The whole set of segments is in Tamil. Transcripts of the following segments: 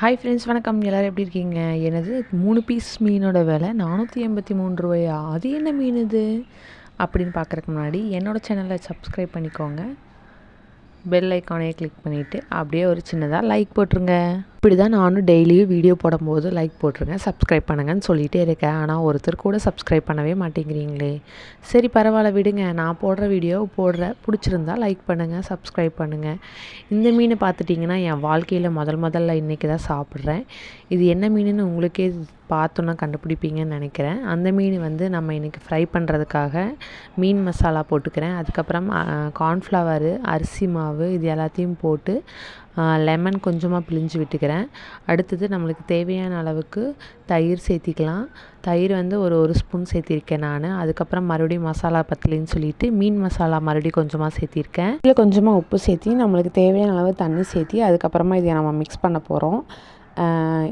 ஹாய் ஃப்ரெண்ட்ஸ் வணக்கம். எல்லோரும் எப்படி இருக்கீங்க? எனது மூணு பீஸ் மீனோட விலை நானூற்றி எண்பத்தி மூணு ரூபாயா? அது என்ன மீன் இது? அப்படின்னு பார்க்குறக்கு முன்னாடி என்னோடய சேனலை சப்ஸ்கிரைப் பண்ணிக்கோங்க. பெல் ஐக்கானே கிளிக் பண்ணிவிட்டு அப்படியே ஒரு சின்னதாக லைக் போட்டுருங்க. இப்படி தான் நானும் டெய்லியும் வீடியோ போடும்போது லைக் போட்டுருங்க சப்ஸ்கிரைப் பண்ணுங்கன்னு சொல்லிகிட்டே இருக்கேன். ஆனால் ஒருத்தர் கூட சப்ஸ்கிரைப் பண்ணவே மாட்டேங்கிறீங்களே. சரி பரவாயில்ல விடுங்க. நான் போடுற வீடியோ போடுற பிடிச்சிருந்தா லைக் பண்ணுங்கள் சப்ஸ்கிரைப் பண்ணுங்கள் இந்த மீனை பார்த்துட்டிங்கன்னா என் வாழ்க்கையில் முதல் முதல்ல இன்றைக்கி தான் சாப்பிட்றேன். இது என்ன மீனுன்னு உங்களுக்கே பார்த்தோன்னா கண்டுபிடிப்பீங்கன்னு நினைக்கிறேன். அந்த மீன் வந்து நம்ம இன்றைக்கி ஃப்ரை பண்ணுறதுக்காக மீன் மசாலா போட்டுக்கிறேன். அதுக்கப்புறம் கார்ன்ஃப்ளவரு அரிசி மாவு இது எல்லாத்தையும் போட்டு லெமன் கொஞ்சமாக பிழிஞ்சு விட்டுக்கிறேன். அடுத்தது நம்மளுக்கு தேவையான அளவுக்கு தயிர் சேர்த்திக்கலாம். தயிர் வந்து ஒரு ஒரு ஸ்பூன் சேர்த்திருக்கேன் நான். அதுக்கப்புறம் மறுபடியும் மசாலா பத்தலின்னு சொல்லிட்டு மீன் மசாலா மறுபடியும் கொஞ்சமாக சேர்த்திருக்கேன். இதில் கொஞ்சமாக உப்பு சேர்த்தி நம்மளுக்கு தேவையான அளவு தண்ணி சேர்த்தி அதுக்கப்புறமா இதை நம்ம மிக்ஸ் பண்ண போகிறோம்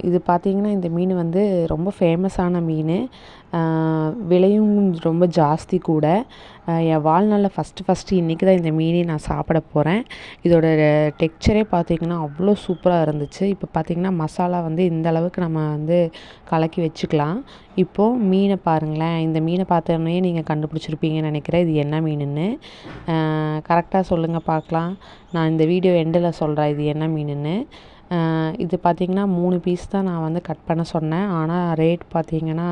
இது பார்த்திங்கன்னா இந்த மீன் வந்து ரொம்ப ஃபேமஸான மீன். விலையும் ரொம்ப ஜாஸ்தி கூட. என் வாழ்நாளில் ஃபஸ்ட்டு ஃபஸ்ட்டு இன்றைக்கி தான் இந்த மீனை நான் சாப்பிட போகிறேன் இதோட டெக்ஸ்சரே பார்த்திங்கன்னா அவ்வளோ சூப்பராக இருந்துச்சு. இப்போ பார்த்திங்கன்னா மசாலா வந்து இந்த அளவுக்கு நம்ம வந்து கலக்கி வச்சுக்கலாம். இப்போது மீனை பாருங்களேன். இந்த மீனை பார்த்தோன்னே நீங்கள் கண்டுபிடிச்சிருப்பீங்கன்னு நினைக்கிறேன். இது என்ன மீனுன்னு? கரெக்டாக சொல்லுங்கள் பார்க்கலாம். நான் இந்த வீடியோ எண்டில் சொல்கிறேன் இது என்ன மீனுன்னு. இது பார்த்திங்கன்னா மூணு பீஸ் தான் நான் வந்து கட் பண்ண சொன்னேன். ஆனால் ரேட் பார்த்திங்கன்னா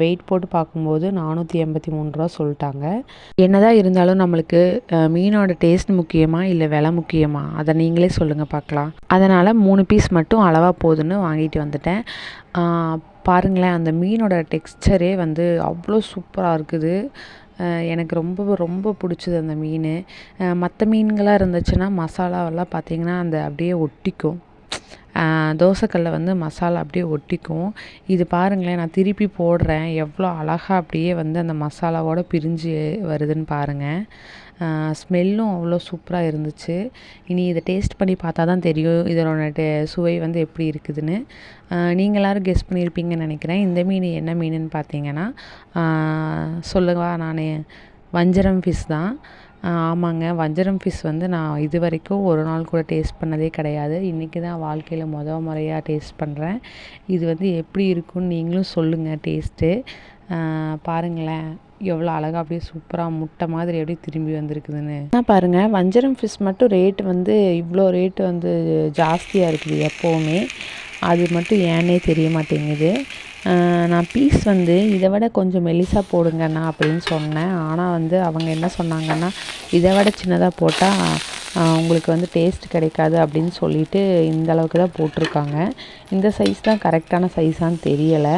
வெயிட் போட்டு பார்க்கும்போது நானூற்றி எண்பத்தி மூணு ரூபா சொல்லிட்டாங்க. என்னதான் இருந்தாலும் நம்மளுக்கு மீனோட டேஸ்ட் முக்கியமா இல்லை விலை முக்கியமா? அதை நீங்களே சொல்லுங்கள் பார்க்கலாம். அதனால் மூணு பீஸ் மட்டும் அளவாக போதுன்னு வாங்கிட்டு வந்துட்டேன். பாருங்களேன் அந்த மீனோட டெக்ஸ்சரே வந்து அவ்வளோ சூப்பராக இருக்குது. எனக்கு ரொம்ப ரொம்ப பிடிச்சது அந்த மீன். மற்ற மீன்களாக இருந்துச்சுன்னா மசாலாவெல்லாம் பார்த்திங்கன்னா அந்த அப்படியே ஒட்டிக்கும். தோசைக்கல்லில் வந்து மசாலா அப்படியே ஒட்டிக்கும். இது பாருங்களேன் நான் திருப்பி போடுறேன். எவ்வளோ அழகாக அப்படியே வந்து அந்த மசாலாவோட பிரிஞ்சு வருதுன்னு பாருங்கள் ஸ்மெல்லும் அவ்வளோ சூப்பராக இருந்துச்சு. இனி இதை டேஸ்ட் பண்ணி பார்த்தா தான் தெரியும் இதனோட டே சுவை வந்து எப்படி இருக்குதுன்னு. நீங்கள் எல்லோரும் கெஸ் பண்ணியிருப்பீங்கன்னு நினைக்கிறேன். இந்த மீன் என்ன மீனுன்னு பார்த்தீங்கன்னா சொல்லுவா நான் வஞ்சரம் ஃபிஷ் தான். ஆமாங்க. வஞ்சரம் ஃபிஷ் வந்து நான் இது வரைக்கும் ஒரு நாள் கூட டேஸ்ட் பண்ணதே கிடையாது. இன்றைக்கி தான் வாழ்க்கையில் மொதல் முறையாக டேஸ்ட் பண்ணுறேன் இது வந்து எப்படி இருக்குன்னு நீங்களும் சொல்லுங்கள் டேஸ்ட்டு பாருங்களேன். எவ்வளோ அழகாக அப்படியே சூப்பராக முட்டை மாதிரி அப்படியே திரும்பி வந்திருக்குதுன்னு. ஆனால் பாருங்கள் வஞ்சரம் ஃபிஷ் மட்டும் ரேட்டு வந்து இவ்வளோ ரேட்டு வந்து ஜாஸ்தியாக இருக்குது எப்போவுமே. அது மட்டும் ஏன்னே தெரிய மாட்டேங்குது. நான் பீஸ் வந்து இதை விட கொஞ்சம் மெலிசாக போடுங்கண்ணா அப்படின்னு சொன்னேன். ஆனால் வந்து அவங்க என்ன சொன்னாங்கன்னா இதை விட சின்னதாக போட்டால் உங்களுக்கு வந்து டேஸ்ட் கிடைக்காது அப்படின்னு சொல்லிட்டு இந்த அளவுக்கு தான் போட்டிருக்காங்க. இந்த சைஸ் தான் கரெக்டான சைஸான்னு தெரியலை.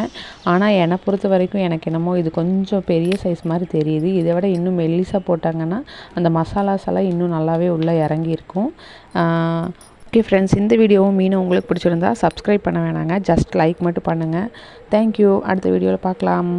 ஆனால் என்னை பொறுத்த வரைக்கும் எனக்கு என்னமோ இது கொஞ்சம் பெரிய சைஸ் மாதிரி தெரியுது. இதை விட இன்னும் மெல்லிசாக போட்டாங்கன்னா அந்த மசாலாஸ் எல்லாம் இன்னும் நல்லாவே உள்ளே இறங்கியிருக்கும். ஓகே ஃப்ரெண்ட்ஸ் இந்த வீடியோவும் மீன் உங்களுக்கு பிடிச்சிருந்தா சப்ஸ்கிரைப் பண்ண வேணாங்க. ஜஸ்ட் லைக் மட்டும் பண்ணுங்கள் தேங்க்யூ அடுத்த வீடியோவில் பார்க்கலாம்.